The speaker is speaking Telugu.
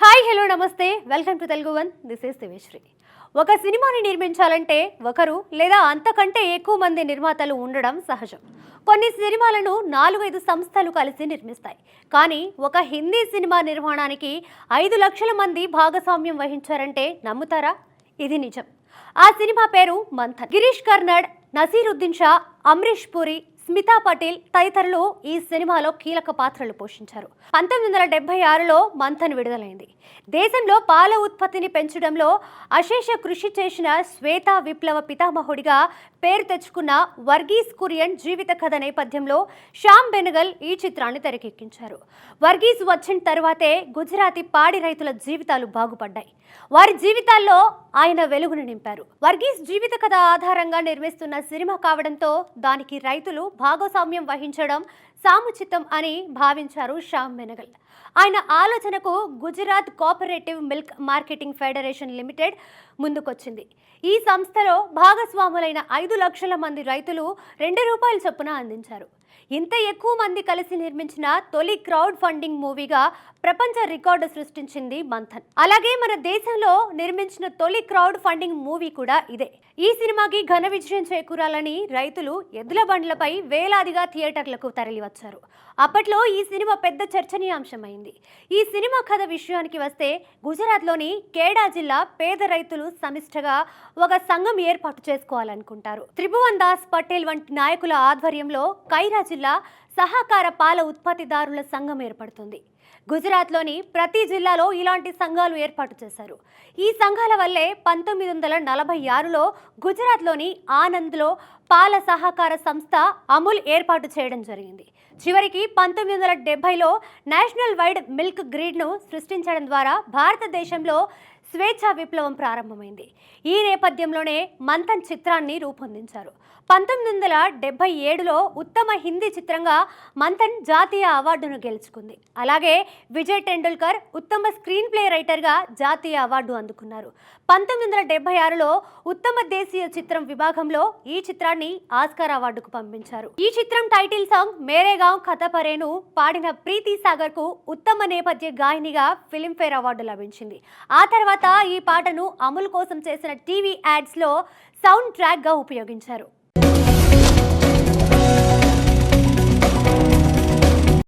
Hi hello namaste. Welcome to Telugu one. This is దివేశ్రీ ఒక సినిమాని నిర్మించాలంటే ఒకరు లేదా అంతకంటే ఎక్కువ మంది నిర్మాతలు ఉండడం సహజం. కొన్ని సినిమాలను నాలుగైదు సంస్థలు కలిసి నిర్మిస్తాయి. కానీ ఒక హిందీ సినిమా నిర్మాణానికి ఐదు లక్షల మంది భాగస్వామ్యం వహించారంటే నమ్ముతారా? ఇది నిజం. ఆ సినిమా పేరు మంథన్. గిరీష్ కర్నాడ్ నసీరుద్దీన్ షా అమరీష్ పూరి స్మితా పటేల్ తదితరులు ఈ సినిమాలో కీలక పాత్రలు పోషించారు. పంతొమ్మిది వందల డెబ్బై ఆరులో మంథన్ విడుదలైంది. దేశంలో పాల ఉత్పత్తిని పెంచడంలో అశేష కృషి చేసిన శ్వేత విప్లవ పితామహుడిగా పేరు తెచ్చుకున్న వర్గీస్ కురియన్ జీవిత కథ నేపథ్యంలో శ్యామ్ బెనగల్ ఈ చిత్రాన్ని తెరకెక్కించారు. వర్గీస్ వచ్చిన తర్వాతే గుజరాతీ పాడి రైతుల జీవితాలు బాగుపడ్డాయి. వారి జీవితాల్లో ఆయన వెలుగును నింపారు. వర్గీస్ జీవిత కథ ఆధారంగా నిర్మిస్తున్న సినిమా కావడంతో దానికి రైతులు భాగస్వామ్యం వహించడం సాముచితం అని భావించారు శ్యామ్ మెనగల్. ఆయన ఆలోచనకు Gujarat cooperative milk marketing federation limited ముందుకొచ్చింది. ఈ సంస్థలో భాగస్వాములైన ఐదు లక్షల మంది రైతులు రెండు రూపాయల చొప్పున అందించారు. ఇంత ఎక్కువ మంది కలిసి నిర్మించిన తొలి క్రౌడ్ ఫండింగ్ మూవీగా ప్రపంచ రికార్డు సృష్టించింది మంథన్. అలాగే మన దేశంలో నిర్మించిన తొలి క్రౌడ్ ఫండింగ్ మూవీ కూడా ఇదే. ఈ సినిమాకి ఘన విజయం చేకూరాలని రైతులు ఎద్దుల బండ్లపై వేలాదిగా థియేటర్లకు తరలివచ్చారు. అప్పట్లో ఈ సినిమా పెద్ద చర్చనీయాంశమైంది. ఈ సినిమా కథ విషయానికి వస్తే గుజరాత్లోని కేడా జిల్లా పేద రైతులు సమిష్టగా ఒక సంఘం ఏర్పాటు చేసుకోవాలనుకుంటారు. త్రిభువన్ దాస్ పటేల్ వంటి నాయకుల ఆధ్వర్యంలో కైరా జిల్లా సహకార పాల ఉత్పత్తిదారుల సంఘం ఏర్పడుతుంది. గుజరాత్లోని ప్రతి జిల్లాలో ఇలాంటి సంఘాలు ఏర్పాటు చేశారు. ఈ సంఘాల వల్లే పంతొమ్మిది వందల నలభై ఆరులో గుజరాత్లోని ఆనంద్లో పాల సహకార సంస్థ అమూల్ ఏర్పాటు చేయడం జరిగింది. చివరికి పంతొమ్మిది వందల డెబ్బైలో నేషనల్ వైడ్ మిల్క్ గ్రిడ్ను సృష్టించడం ద్వారా భారతదేశంలో స్వేచ్ఛా విప్లవం ప్రారంభమైంది. ఈ నేపథ్యంలోనే మంథన్ చిత్రాన్ని రూపొందించారు. పంతొమ్మిది వందల డెబ్బై ఏడులో ఉత్తమ హిందీ చిత్రంగా మంథన్ జాతీయ అవార్డును గెలుచుకుంది. అలాగే విజయ్ టెండూల్కర్ ఉత్తమ స్క్రీన్ ప్లే రైటర్గా జాతీయ అవార్డు అందుకున్నారు. పంతొమ్మిది వందల డెబ్బై ఆరులో ఉత్తమ దేశీయ చిత్రం విభాగంలో ఈ చిత్రాన్ని ఆస్కార్ అవార్డుకు పంపించారు. ఈ చిత్రం టైటిల్ సాంగ్ మేరేగావ్ కథ పరేను పాడిన ప్రీతి సాగర్కు ఉత్తమ నేపథ్య గాయనిగా ఫిలింఫేర్ అవార్డు లభించింది. ఆ తర్వాత తర్వాత ఈ పాటను అమలు కోసం చేసిన టీవీ యాడ్స్లో సౌండ్ ట్రాక్గా ఉపయోగించారు.